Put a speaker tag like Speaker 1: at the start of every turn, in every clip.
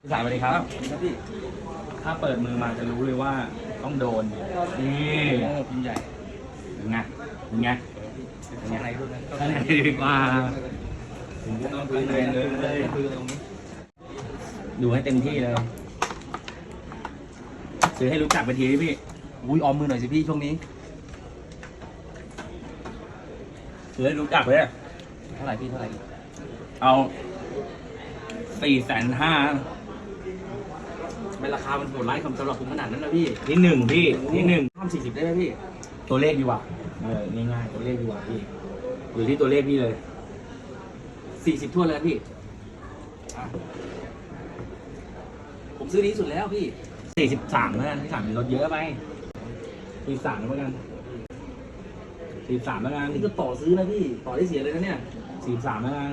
Speaker 1: พี่สายสวัสดีครับ
Speaker 2: ครับพี่
Speaker 1: ถ้าเปิดมือมาจะรู้เลยว่าต้องโดน นี่
Speaker 2: โอ้พิมพ์ใหญ่
Speaker 1: เป็นไงเป็นไง
Speaker 2: ข้างในด้วยนะ
Speaker 1: ข้างในดีกว่าถึงจะต้องข้างในเลย
Speaker 2: คือตรงนี้
Speaker 1: ดูให้เต็มที่เลย ซื้อให้รู้จักไปทีดิพี่
Speaker 2: อุ้ยออมมือหน่อยสิพี่ช่วงนี้
Speaker 1: ซื้อให้รู้จักเลย
Speaker 2: เท่าไหร่พี่เท่าไหร่
Speaker 1: เอาสี่แสนห้า
Speaker 2: เป็นราคามันโหดร้ายคำสำหรับผมขนาดนั้นนะพี่
Speaker 1: ที่หนึ่งพี่ที่หนึ่ง
Speaker 2: ห้ามสี่สิบได้ไหมพี่
Speaker 1: ตัวเลขดีกว่าเออง่ายๆตัวเลขดีกว่าพี่อยู่ที่ตัวเลขพี่เลย
Speaker 2: สี่สิบทั่วนเลยนะพี่อะผมซื้อดีที่สุดแล้วพี่
Speaker 1: สี่สิบสามแล้วกันที่สามมีรถเยอะไปสี่สามแล้วกันสี่สามแล้วกัน
Speaker 2: นี่ก็ต่อซื้อนะพี่ ต่อได้เสียเลยนะเนี่ย
Speaker 1: สี่สามแล้วกัน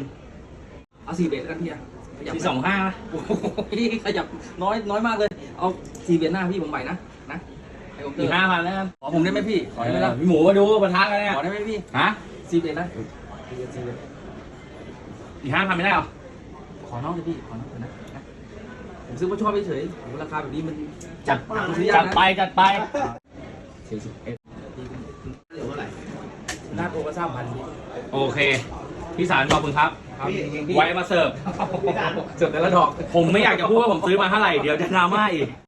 Speaker 2: เอาสี่เบ็ดแล้วกันพี่อะข ยับ
Speaker 1: สี่สองห้า
Speaker 2: โอ้โหพี่ขยับน้อยน้อยมากเลย เอาสี่เบ็ดหน้าพี่ผมไหวนะ นะให้ผมเติ
Speaker 1: สี่
Speaker 2: ม
Speaker 1: ห้าพันแล้วกัน
Speaker 2: ขอผมได้ไหมพี่ ขอได้ไหมล่ะ
Speaker 1: พี่หมูมาดูประทักกันเนี่ย
Speaker 2: ขอได้ไหมพี่
Speaker 1: ฮะ
Speaker 2: สี่เบ็ดนะสี่เบ็ดสี่เบ็ด
Speaker 1: สี่ห้าพันไม่ได้หรอ
Speaker 2: ขอน้องเลยพี่ ขอน้องเลยนะนะ ผมซื้อเพราะชอบเฉยๆโอ้โหราคาแบบนี้มัน
Speaker 1: จัด
Speaker 2: หาซื้อยาก
Speaker 1: จัด
Speaker 2: นะ
Speaker 1: ไปจัดไปสี่สิบเอ็ด
Speaker 2: เหลือเท่าไหร่หน้าโกก็สร้างพันพี่
Speaker 1: โอเค พี่สารขอบคุณครับ
Speaker 2: ครับพี่
Speaker 1: ไว้มาเสิร์ฟ
Speaker 2: เสร็จแต่ละดอก
Speaker 1: ผมไม่อยากจะพูดว่าผมซื้อมาเท่าไหร่ เดี๋ยวจะดราม่าอีก